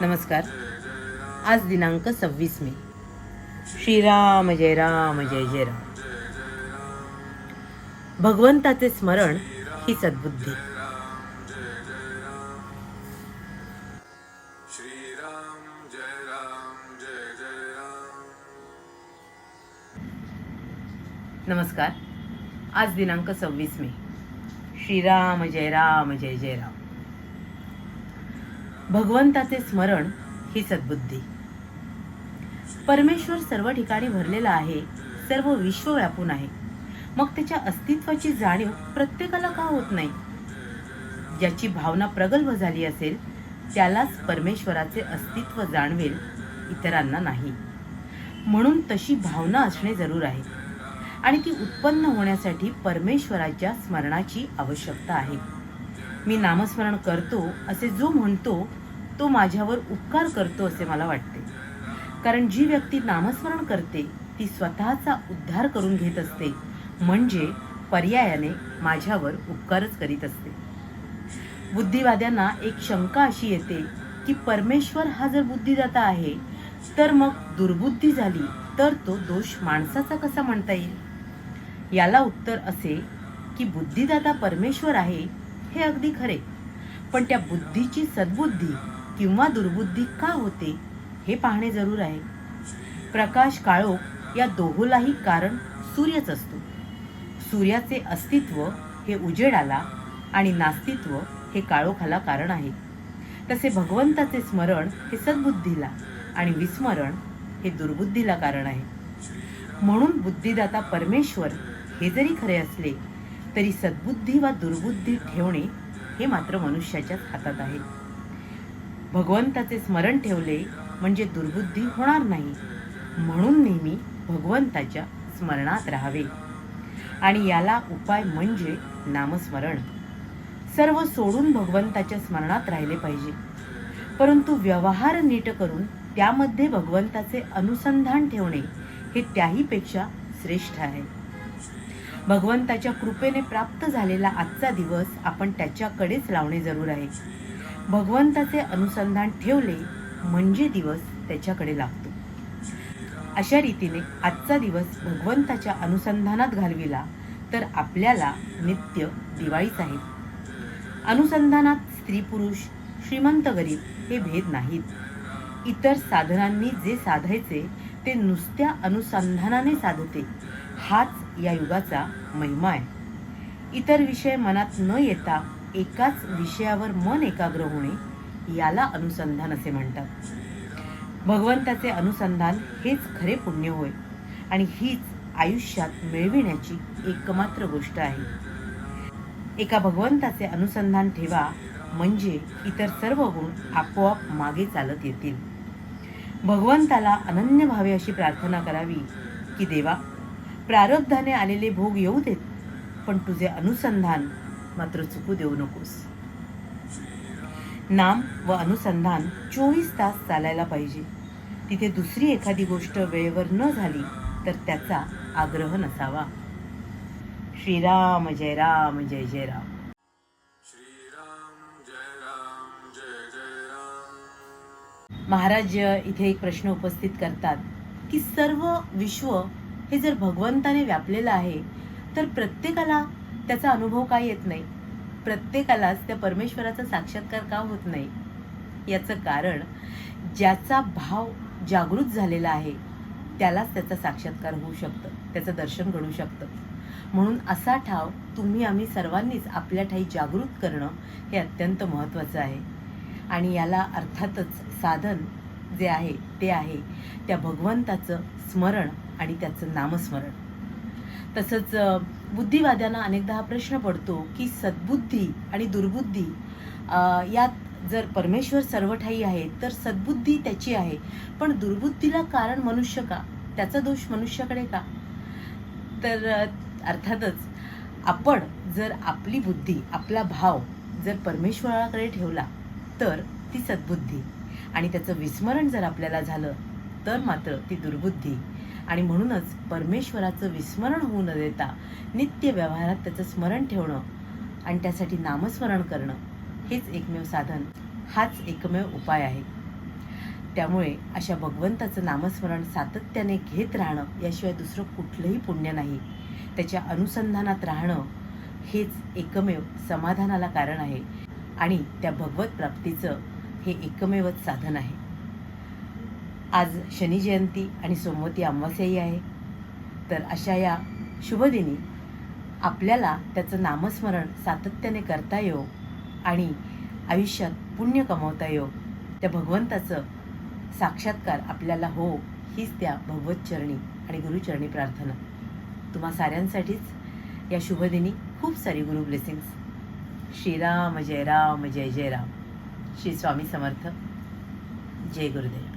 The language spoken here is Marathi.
नमस्कार. आज दिनांक सव्वीस मे. श्रीराम जय राम जय जय राम. भगवंताचे स्मरण ही सद्बुद्धी. नमस्कार. आज दिनांक सव्वीस मे. श्रीराम जय राम जय जय राम. भगवंताचे स्मरण ही सद्बुद्धी. परमेश्वर सर्व ठिकाणी भरलेला आहे सर्व विश्व व्यापून आहे. मग त्याच्या अस्तित्वाची जाणीव प्रत्येकाला का होत नाही? ज्याची भावना प्रगल्भ झाली असेल त्यालाच परमेश्वराचे अस्तित्व जाणवेल इतरांना नाही. म्हणून तशी भावना असणे जरूर आहे. आणि ती उत्पन्न होण्यासाठी परमेश्वराच्या स्मरणाची आवश्यकता आहे. मी नामस्मरण करतो असे जो म्हणतो तो माझ्यावर उपकार करतो असे मला वाटते. कारण जी व्यक्ती नामस्मरण करते ती स्वतःचा उद्धार करून घेत असते. म्हणजे पर्यायाने माझ्यावर उपकारच करीत असते. बुद्धिवाद्यांना एक शंका अशी येते की परमेश्वर हा जर बुद्धिदाता आहे तर मग दुर्बुद्धी झाली तर तो दोष माणसाचा कसा म्हणता येईल? याला उत्तर असे की बुद्धिदाता परमेश्वर आहे हे अगदी खरे. पण त्या बुद्धीची सद्बुद्धी किंवा दुर्बुद्धी का होते हे पाहणे जरूर आहे. प्रकाश काळोख या दोहोलाही कारण सूर्यच असतो. सूर्याचे अस्तित्व हे उजेडाला आणि नास्तित्व हे काळोखाला कारण आहे. तसे भगवंताचे स्मरण हे सद्बुद्धीला आणि विस्मरण हे दुर्बुद्धीला कारण आहे. म्हणून बुद्धिदाता परमेश्वर हे जरी खरे असले तरी सद्बुद्धी वा दुर्बुद्धी ठेवणे हे मात्र मनुष्याच्याच हातात आहे. भगवंताचे स्मरण ठेवले म्हणजे दुर्बुद्धी होणार नाही. म्हणून नेहमी भगवंताच्या स्मरणात राहावे. आणि याला उपाय म्हणजे नामस्मरण. सर्व सोडून भगवंताच्या स्मरणात राहिले पाहिजे. परंतु व्यवहार नीट करून त्यामध्ये भगवंताचे अनुसंधान ठेवणे हे त्याहीपेक्षा श्रेष्ठ आहे. भगवंताच्या कृपेने प्राप्त झालेला आजचा दिवस आपण त्याच्याकडेच लावणे जरूर आहे. भगवंताचे अनुसंधान ठेवले म्हणजे दिवस त्याच्याकडे लागतो. अशा रीतीने आजचा दिवस भगवंताच्या अनुसंधानात घालविला तर आपल्याला नित्य दिवाळीच आहे. अनुसंधानात स्त्री पुरुष श्रीमंत गरीब हे भेद नाहीत. इतर साधनांनी जे साधायचे ते नुसत्या अनुसंधानाने साधते. हाच या युगाचा महिमा आहे इतर विषय मनात न येता एकाच विषयावर मन एकाग्र होणे याला अनुसंधान असे म्हणतात. भगवंताचे अनुसंधान हेच खरे पुण्य होय आणि हीच आयुष्यात मिळविण्याची एकमात्र गोष्ट आहे. एका भगवंताचे अनुसंधान ठेवा म्हणजे इतर सर्व गुण आपोआप मागे चालत येतील. भगवंताला अनन्य भावे अशी प्रार्थना करावी की देवा प्रारब्धाने आलेले भोग येऊ देत पण तुझे अनुसंधान मात्र चुकू देऊ नकोस. नाम व अनुसंधान चोवीस तास चालायला पाहिजे. तिथे दुसरी एखादी गोष्ट वेळेवर न झाली तर त्याचा आग्रह नसावा. श्रीराम जय राम जय जय राम. महाराज इथे एक प्रश्न उपस्थित करतात की सर्व विश्व हे जर भगवंताने व्यापलेलं आहे तर प्रत्येकाला त्याचा अनुभव का येत नाही? प्रत्येकालाच त्या परमेश्वराचा साक्षात्कार का होत नाही? याचं कारण ज्याचा भाव जागृत झालेला आहे त्यालाच त्याचा साक्षात्कार होऊ शकतं त्याचं दर्शन घडू शकतं. म्हणून असा ठाव तुम्ही आम्ही सर्वांनीच आपल्या ठाई जागृत करणं हे अत्यंत महत्त्वाचं आहे. आणि याला अर्थातच साधन जे आहे ते आहे त्या भगवंताचं स्मरण आणि त्याचं नामस्मरण. तसंच बुद्धिवाद्यांना अनेकदा हा प्रश्न पडतो की सद्बुद्धी आणि दुर्बुद्धी यात जर परमेश्वर सर्व ठाई आहे तर सद्बुद्धी त्याची आहे. पण दुर्बुद्धीला कारण मनुष्य का? त्याचा दोष मनुष्याकडे का? तर अर्थातच आपण जर आपली बुद्धी आपला भाव जर परमेश्वराकडे ठेवला तर ती सद्बुद्धी. आणि त्याचं विस्मरण जर आपल्याला झालं तर मात्र ती दुर्बुद्धी. आणि म्हणूनच परमेश्वराचं विस्मरण होऊ न देता नित्य व्यवहारात त्याचं स्मरण ठेवणं आणि त्यासाठी नामस्मरण करणं हेच एकमेव साधन हाच एकमेव उपाय आहे. त्यामुळे अशा भगवंताचं नामस्मरण सातत्याने घेत राहणं याशिवाय दुसरं कुठलंही पुण्य नाही. त्याच्या अनुसंधानात राहणं हेच एकमेव समाधानाला कारण आहे आणि त्या भगवत प्राप्तीचं हे एकमेवच साधन आहे. आज शनी जयंती आणि सोमवती अमावस्याही आहे. तर अशा या शुभदिनी आपल्याला त्याचं नामस्मरण सातत्याने करता येऊ आणि आयुष्यात पुण्य कमवता येऊ त्या भगवंताचं साक्षात्कार आपल्याला हो हीच त्या भगवतचरणी आणि गुरुचरणी प्रार्थना. तुम्हा साऱ्यांसाठीच या शुभदिनी खूप सारी गुरु ब्लेसिंग्स. श्रीराम जय राम जय जय राम. श्री स्वामी समर्थ. जय गुरुदेव.